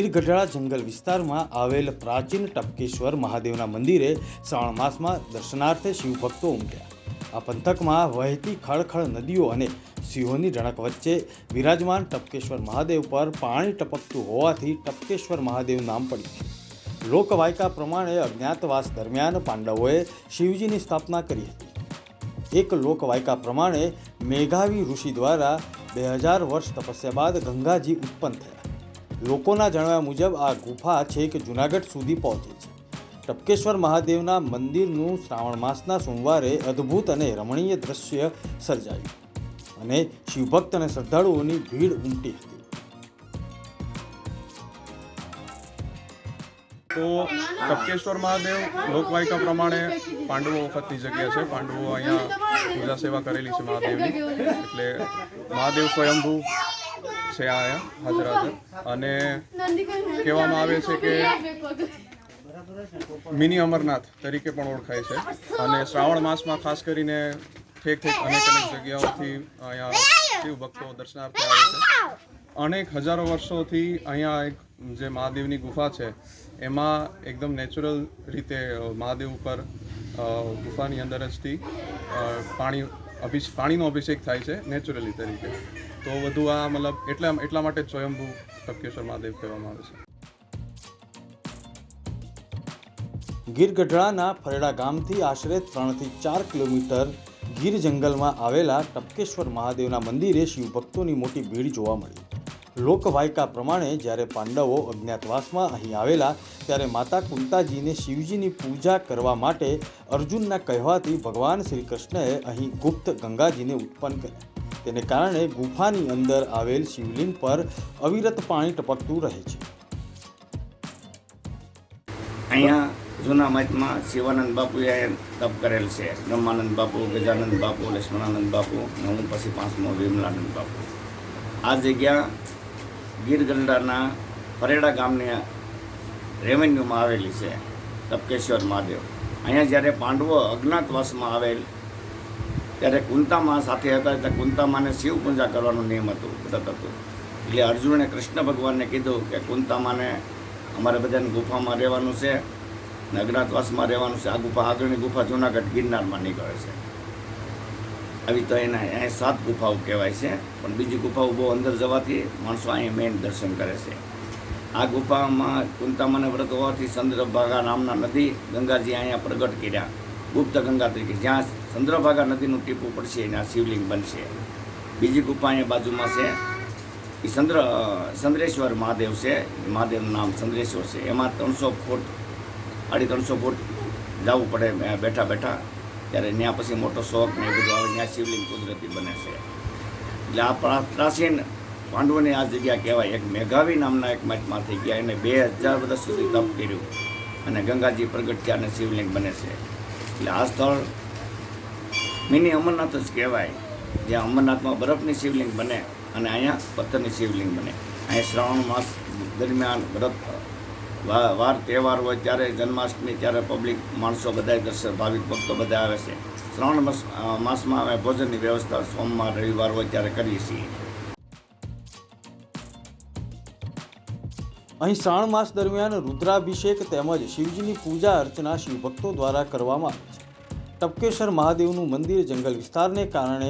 ગીર ગઢડા જંગલ વિસ્તારમાં આવેલ પ્રાચીન ટપકેશ્વર મહાદેવના મંદિરે શ્રાવણ માસમાં દર્શનાર્થે શિવભક્તો ઉમટ્યા. આ પંથકમાં વહેતી ખળખળ નદીઓ અને સિંહોની રણક વચ્ચે વિરાજમાન ટપકેશ્વર મહાદેવ પર પાણી ટપકતું હોવાથી ટપકેશ્વર મહાદેવ નામ પડ્યું છે. લોકવાયકા પ્રમાણે અજ્ઞાતવાસ દરમિયાન પાંડવોએ શિવજીની સ્થાપના કરી હતી. એક લોકવાયકા પ્રમાણે મેઘાવી ઋષિ દ્વારા બે હજાર વર્ષ તપસ્યા બાદ ગંગાજી ઉત્પન્ન થયા. લોકોના જણાવ્યા મુજબ આ ગુફા છેક જુનાગઢ સુધી પહોંચે છે. ટપકેશ્વર મહાદેવના મંદિરનું શ્રાવણ માસના સોમવારે અદ્ભુત અને રમણીય દ્રશ્ય સર્જાયું અને શિવભક્ત અને શ્રદ્ધાળુઓની ભીડ ઉમટી હતી. તો ટપકેશ્વર મહાદેવ લોકવાયકા પ્રમાણે પાંડવો વખતની જગ્યા છે. પાંડવો અહીંયા પૂજા સેવા કરેલી છે મહાદેવની. એટલે મહાદેવ સ્વયંભૂ છે અહીંયા હાજર હાજર અને કહેવામાં આવે છે કે મિની અમરનાથ તરીકે પણ ઓળખાય છે. અને શ્રાવણ માસમાં ખાસ કરીને ઠેક ઠેક અનેક અનેક જગ્યાઓથી અહીંયા શિવ ભક્તો દર્શનાર્થે આવે છે. અનેક હજારો વર્ષોથી અહીંયા એક જે મહાદેવની ગુફા છે, એમાં એકદમ નેચરલ રીતે મહાદેવ ઉપર ગુફાની અંદર જથી પાણી અભિષ, પાણીનો અભિષેક થાય છે, નેચરલી તરીકે. તો વધુ આ મતલબ એટલા એટલા માટે જ સ્વયંભૂ ટપકેશ્વર મહાદેવ કહેવામાં આવે છે. ગીર ગઢડાના ફરેડા ગામથી આશરે ત્રણથી ચાર કિલોમીટર ગીર જંગલમાં આવેલા ટપકેશ્વર મહાદેવના મંદિરે શિવભક્તોની મોટી ભીડ જોવા મળી. લોકવાયકા પ્રમાણે જ્યારે પાંડવો અજ્ઞાતવાસમાં અહીં આવેલા, ત્યારે માતા કુંતાજીને શિવજીની પૂજા કરવા માટે અર્જુનના કહેવાથી ભગવાન શ્રી કૃષ્ણએ અહીં ગુપ્ત ગંગાજીને ઉત્પન્ન કર્યા. તેને કારણે ગુફાની અંદર આવેલ શિવલિંગ પર અવિરત પાણી ટપકતું રહે છે. અહીંયા જૂના મઠમાં શિવાનંદ બાપુએ તપ કરેલ છે. બ્રહ્માનંદ બાપુ, ગજાનંદ બાપુ, લક્ષ્મણાનંદ બાપુ અને હું પછી પાંચમો વિમલાનંદ બાપુ. આ જગ્યા ગીર ગંડાના ફરેડા ગામની રેવન્યુમાં આવેલી છે. તપકેશ્વર મહાદેવ. અહીંયા જ્યારે પાંડવો અજ્ઞાતવાસમાં આવેલ ત્યારે કુંતામા સાથે હતા એટલે કુંતામાને શિવ પૂજા કરવાનો નિયમ હતું વ્રત હતું. એટલે અર્જુને કૃષ્ણ ભગવાનને કીધું કે કુંતામાને અમારે બધાને ગુફામાં રહેવાનું છે ને અજ્ઞાતવાસમાં રહેવાનું છે. આ ગુફા આગળની ગુફા જૂનાગઢ ગિરનારમાં નીકળે છે. આવી તો એના અહીંયા સાત ગુફાઓ કહેવાય છે, પણ બીજી ગુફાઓ બહુ અંદર જવાથી માણસો અહીંયા મેઇન દર્શન કરે છે. આ ગુફામાં કુંતામાને વ્રત હોવાથી ચંદ્રભાગા નામના નદી ગંગાજી અહીંયા પ્રગટ કર્યા. ગુપ્ત ગંગા તરીકે જ્યાં ચંદ્રભાગા નદીનું ટીપું પડશે એના શિવલિંગ બનશે. બીજી ગુફા અહીંયા બાજુમાં છે, એ ચંદ્ર, ચંદ્રેશ્વર મહાદેવ છે. મહાદેવનું નામ ચંદ્રેશ્વર છે. એમાં ત્રણસો ફૂટ અઢી ત્રણસો ફૂટ જવું પડે બેઠા બેઠા. ત્યારે ત્યાં પછી મોટો શોખ ને એ બધું આવે, ત્યાં શિવલિંગ કુદરતી બને છે. એટલે આ પ્રા- પ્રાચીન પાંડવોની આ જગ્યા કહેવાય. એક મેઘાવી નામના એક થઈ ગયા. એને બે હજાર વર્ષ સુધી તપ કર્યું. અને ગંગાજી પ્રગટ થયા અને શિવલિંગ બને છે. એટલે આ સ્થળ મિની અમરનાથ જ કહેવાય. જ્યાં અમરનાથમાં બરફની શિવલિંગ બને અને અહીંયા પથ્થરની શિવલિંગ બને. અહીંયા શ્રાવણ માસ દરમિયાન વ્રત વાર, તહેવાર હોય ત્યારે જન્માષ્ટમી ત્યારે પબ્લિક, માણસો બધાય દર્શન ભાવિક ભક્તો બધા આવે છે. શ્રાવણ માસ માસમાં અમે ભોજનની વ્યવસ્થા સોમવાર, રવિવાર હોય ત્યારે કરીએ છીએ. અહીં શ્રાવણ માસ દરમિયાન રુદ્રાભિષેક તેમજ શિવજીની પૂજા અર્ચના શિવભક્તો દ્વારા કરવામાં આવે છે. ટપકેશ્વર મહાદેવનું મંદિર જંગલ વિસ્તારને કારણે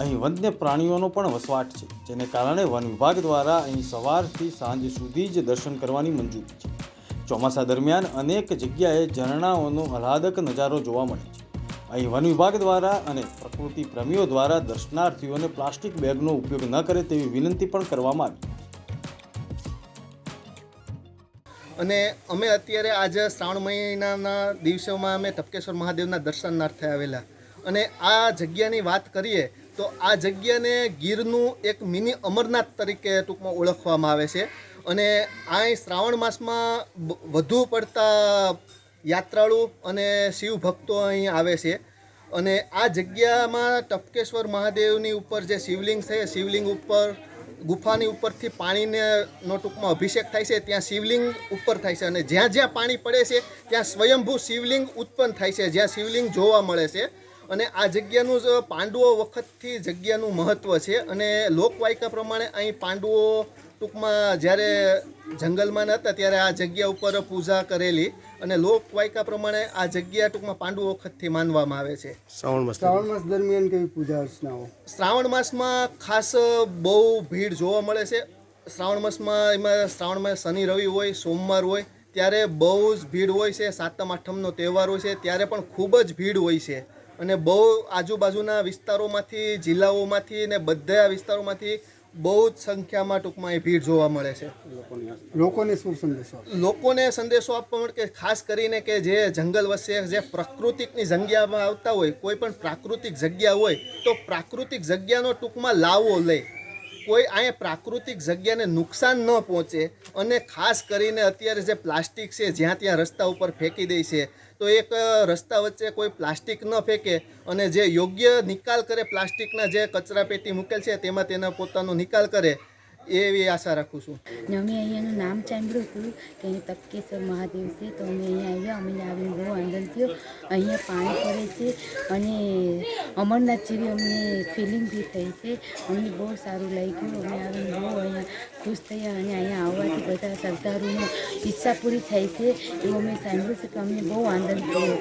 અહીં વન્ય પ્રાણીઓનો પણ વસવાટ છે, જેને કારણે વન વિભાગ દ્વારા અહીં સવારથી સાંજ સુધી જ દર્શન કરવાની મંજૂરી છે. ચોમાસા દરમિયાન અનેક જગ્યાએ ઝરણાઓનો આહલાદક નજારો જોવા મળે છે. અહીં વન વિભાગ દ્વારા અને પ્રકૃતિ પ્રેમીઓ દ્વારા દર્શનાર્થીઓને પ્લાસ્ટિક બેગનો ઉપયોગ ન કરે તેવી વિનંતી પણ કરવામાં આવી. અને અમે અત્યારે આજે શ્રાવણ મહિનાના દિવસોમાં અમે ટપકેશ્વર મહાદેવના દર્શનાર્થે આવેલા. અને આ જગ્યાની વાત કરીએ તો આ જગ્યાને ગીરનું એક મિની અમરનાથ તરીકે ટૂંકમાં ઓળખવામાં આવે છે. અને આ શ્રાવણ માસમાં વધુ પડતા યાત્રાળુ અને શિવ ભક્તો અહીં આવે છે. અને આ જગ્યામાં ટપકેશ્વર મહાદેવની ઉપર જે શિવલિંગ છે, શિવલિંગ ઉપર ગુફાની ઉપરથી પાણીને નો ટૂંકમાં અભિષેક થાય છે, ત્યાં શિવલિંગ ઉપર થાય છે અને જ્યાં જ્યાં પાણી પડે છે, ત્યાં સ્વયંભૂ શિવલિંગ ઉત્પન્ન થાય છે, જ્યાં શિવલિંગ જોવા મળે છે. અને આ જગ્યાનું જ પાંડવો વખતથી જગ્યાનું મહત્ત્વ છે અને લોકવાયકા પ્રમાણે અહીં પાંડવો ટૂંકમાં જ્યારે જંગલમાં નહોતા ત્યારે આ જગ્યા ઉપર પૂજા કરેલી અને લોકવાયકા પ્રમાણે આ જગ્યા ટૂંકમાં પાંડુ વખતથી માનવામાં આવે છે. શ્રાવણ માસ દરમિયાન કેવી પૂજા અર્ચનાઓ? શ્રાવણ માસમાં ખાસ બહુ ભીડ જોવા મળે છે. શ્રાવણ માસમાં એમાં શ્રાવણમાં શનિ રવિ હોય સોમવાર હોય ત્યારે બહુ જ ભીડ હોય છે. સાતમ આઠમનો તહેવાર હોય છે ત્યારે પણ ખૂબ જ ભીડ હોય છે. અને બહુ આજુબાજુના વિસ્તારોમાંથી જિલ્લાઓમાંથી ને બધા વિસ્તારોમાંથી બહુ જ સંખ્યામાં ટૂંકમાં એ ભીડ જોવા મળે છે. લોકોને શું સંદેશો લોકોને સંદેશો આપવા માટે કે ખાસ કરીને કે જે જંગલ વચ્ચે જે પ્રાકૃતિકની જગ્યામાં આવતા હોય કોઈ પણ પ્રાકૃતિક જગ્યા હોય તો પ્રાકૃતિક જગ્યાનો ટૂંકમાં લાવો લે. કોઈ અહીંયા પ્રાકૃતિક જગ્યાને નુકસાન ન પહોંચે અને ખાસ કરીને અત્યારે જે પ્લાસ્ટિક છે, જ્યાં ત્યાં રસ્તા ઉપર ફેંકી દે છે, તો એક રસ્તા વચ્ચે કોઈ પ્લાસ્ટિક ન ફેંકે અને જે યોગ્ય નિકાલ કરે પ્લાસ્ટિકના જે કચરા પેટી મૂકેલ છે, તેમાં તેના પોતાનો નિકાલ કરે એવી આશા રાખું છું. ને અમે અહીંયાનું નામ સાંભળ્યું હતું કે અહીં તપકેશ્વર મહાદેવ છે, તો અમે અહીંયા આવ્યા, અમને આવીને બહુ આનંદ થયો. અહીંયા પાણી પડે છે અને અમરનાથ જેવી અમને ફિલિંગ બી થઈ છે. અમને બહુ સારું લાગ્યું. અમે આવીને બહુ અહીંયા ખુશ થયા અને અહીંયા આવવાથી બધા શ્રદ્ધાળુનો ઈચ્છા પૂરી થાય છે. એવું અમે સાંભળ્યું છે કે અમને બહુ આનંદ થયો.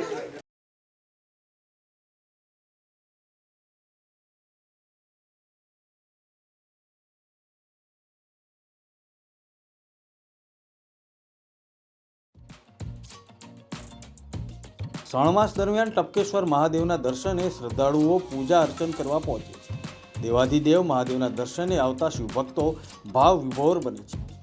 શ્રાવણ દરમિયાન ટપકેશ્વર મહાદેવના દર્શને શ્રદ્ધાળુઓ પૂજા અર્ચન કરવા પહોંચે છે. દેવાધિદેવ મહાદેવના દર્શને આવતા શિવભક્તો ભાવ વિભોર બને છે.